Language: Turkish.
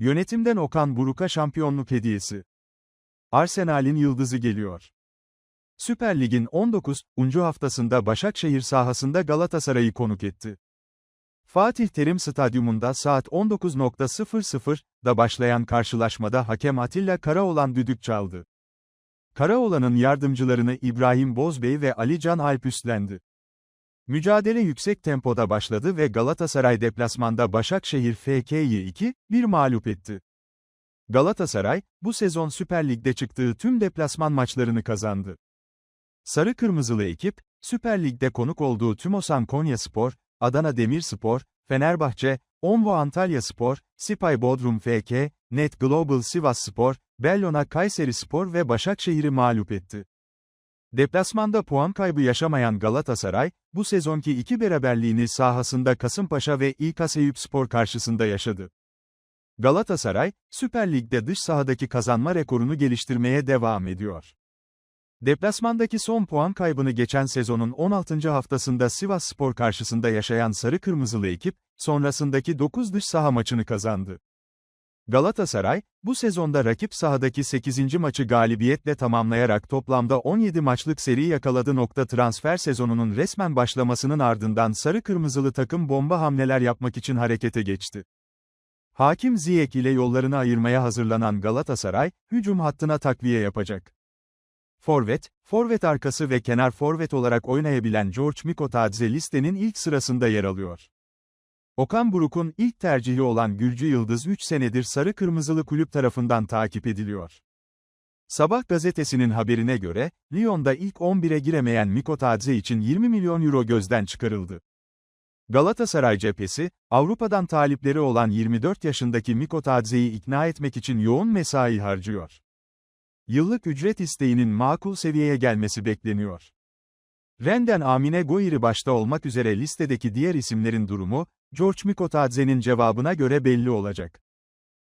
Yönetimden Okan Buruk'a şampiyonluk hediyesi. Arsenal'in yıldızı geliyor. Süper Lig'in 19. haftasında Başakşehir sahasında Galatasaray'ı konuk etti. Fatih Terim Stadyumunda saat 19.00'da başlayan karşılaşmada hakem Atilla Karaoğlan düdük çaldı. Karaoğlan'ın yardımcılarını İbrahim Bozbey ve Ali Can Alp üstlendi. Mücadele yüksek tempoda başladı ve Galatasaray deplasmanda Başakşehir FK'yi 2-1 mağlup etti. Galatasaray, bu sezon Süper Lig'de çıktığı tüm deplasman maçlarını kazandı. Sarı Kırmızılı ekip, Süper Lig'de konuk olduğu Tümosan Konyaspor, Adana Demirspor, Fenerbahçe, Onvo Antalya Spor, Sipay Bodrum FK, Net Global Sivas Spor, Bellona Kayseri Spor ve Başakşehir'i mağlup etti. Deplasmanda puan kaybı yaşamayan Galatasaray, bu sezonki iki beraberliğini sahasında Kasımpaşa ve İKS Spor karşısında yaşadı. Galatasaray, Süper Lig'de dış sahadaki kazanma rekorunu geliştirmeye devam ediyor. Deplasmandaki son puan kaybını geçen sezonun 16. haftasında Sivas Spor karşısında yaşayan Sarı Kırmızılı ekip, sonrasındaki 9 dış saha maçını kazandı. Galatasaray, bu sezonda rakip sahadaki 8. maçı galibiyetle tamamlayarak toplamda 17 maçlık seri yakaladı. Nokta transfer sezonunun resmen başlamasının ardından sarı kırmızılı takım bomba hamleler yapmak için harekete geçti. Hakim Ziyech ile yollarını ayırmaya hazırlanan Galatasaray, hücum hattına takviye yapacak. Forvet, forvet arkası ve kenar forvet olarak oynayabilen George Mikotadze listenin ilk sırasında yer alıyor. Okan Buruk'un ilk tercihi olan Gülcü Yıldız 3 senedir sarı kırmızılı kulüp tarafından takip ediliyor. Sabah gazetesinin haberine göre, Lyon'da ilk 11'e giremeyen Mikotadze için 20 milyon euro gözden çıkarıldı. Galatasaray cephesi, Avrupa'dan talipleri olan 24 yaşındaki Mikotadze'yi ikna etmek için yoğun mesai harcıyor. Yıllık ücret isteğinin makul seviyeye gelmesi bekleniyor. Renden Amine Goiri başta olmak üzere listedeki diğer isimlerin durumu, George Mikotadze'nin cevabına göre belli olacak.